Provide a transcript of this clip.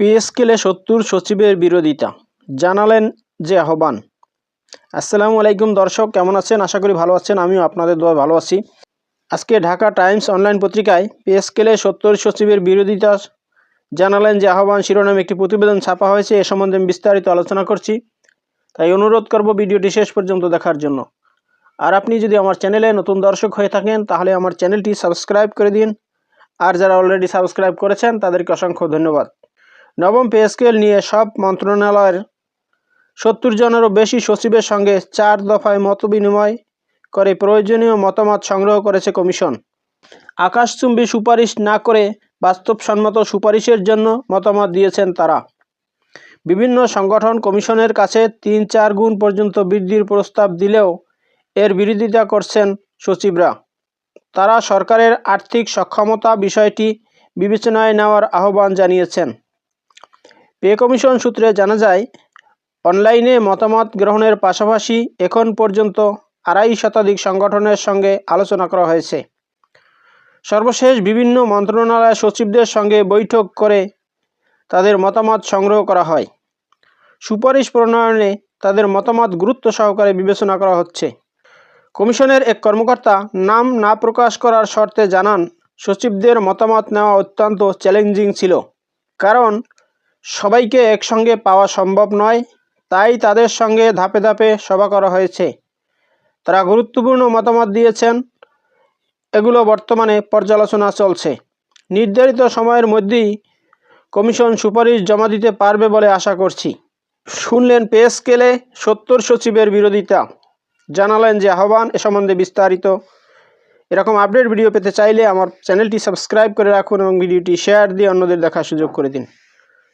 Pay স্কেলে সত্তর সচিবের বিরোধিতা। জানালেন যে আহ্বান। আসসালামু আলাইকুম দর্শক, কেমন আছেন? আশা করি ভালো আছেন, আমিও আপনাদের দোয়া ভালো আছি। আজকে ঢাকা টাইমস অনলাইন পত্রিকায় পে স্কেলে সত্তর সচিবের বিরোধিতা জানালেন যে আহ্বান শিরোনামে একটি প্রতিবেদন ছাপা হয়েছে, এ সম্বন্ধে আমি বিস্তারিত আলোচনা করছি। তাই অনুরোধ করব ভিডিওটি শেষ পর্যন্ত দেখার জন্য। আর আপনি যদি আমার চ্যানেলে নতুন দর্শক হয়ে থাকেন, তাহলে আমার চ্যানেলটি সাবস্ক্রাইব করে দিন। আর যারা অলরেডি সাবস্ক্রাইব করেছেন, তাদেরকে অসংখ্য ধন্যবাদ। নবম পে স্কেল নিয়ে সব মন্ত্রণালয়ের সত্তর জনেরও বেশি সচিবের সঙ্গে চার দফায় মতবিনিময় করে প্রয়োজনীয় মতামত সংগ্রহ করেছে কমিশন। আকাশচুম্বী সুপারিশ না করে বাস্তবসম্মত সুপারিশের জন্য মতামত দিয়েছেন তারা। বিভিন্ন সংগঠন কমিশনের কাছে তিন চার গুণ পর্যন্ত বৃদ্ধির প্রস্তাব দিলেও এর বিরোধিতা করছেন সচিবরা। তারা সরকারের আর্থিক সক্ষমতা বিষয়টি বিবেচনায় নেওয়ার আহ্বান জানিয়েছেন। পে কমিশন সূত্রে জানা যায়, অনলাইনে মতামত গ্রহণের পাশাপাশি এখন পর্যন্ত আড়াই শতাধিক সংগঠনের সঙ্গে আলোচনা করা হয়েছে। সর্বশেষ বিভিন্ন মন্ত্রণালয় সচিবদের সঙ্গে বৈঠক করে তাদের মতামত সংগ্রহ করা হয়। সুপারিশ প্রণয়নে তাদের মতামত গুরুত্ব সহকারে বিবেচনা করা হচ্ছে। কমিশনের এক কর্মকর্তা নাম না প্রকাশ করার শর্তে জানান, সচিবদের মতামত নেওয়া অত্যন্ত চ্যালেঞ্জিং ছিল। কারণ সবাইকে একসঙ্গে পাওয়া সম্ভব নয়, তাই তাদের সঙ্গে ধাপে ধাপে সভা করা হয়েছে। তারা গুরুত্বপূর্ণ মতামত দিয়েছেন। এগুলো বর্তমানে পর্যালোচনা চলছে। নির্ধারিত সময়ের মধ্যেই কমিশন সুপারিশ জমা দিতে পারবে বলে আশা করছি। শুনলেন পে স্কেলে সত্তর সচিবের বিরোধিতা। জানালেন যে আহ্বান এ সম্বন্ধে বিস্তারিত। এরকম আপডেট ভিডিও পেতে চাইলে আমার চ্যানেলটি সাবস্ক্রাইব করে রাখুন এবং ভিডিওটি শেয়ার দিয়ে অন্যদের দেখার সুযোগ করে দিন।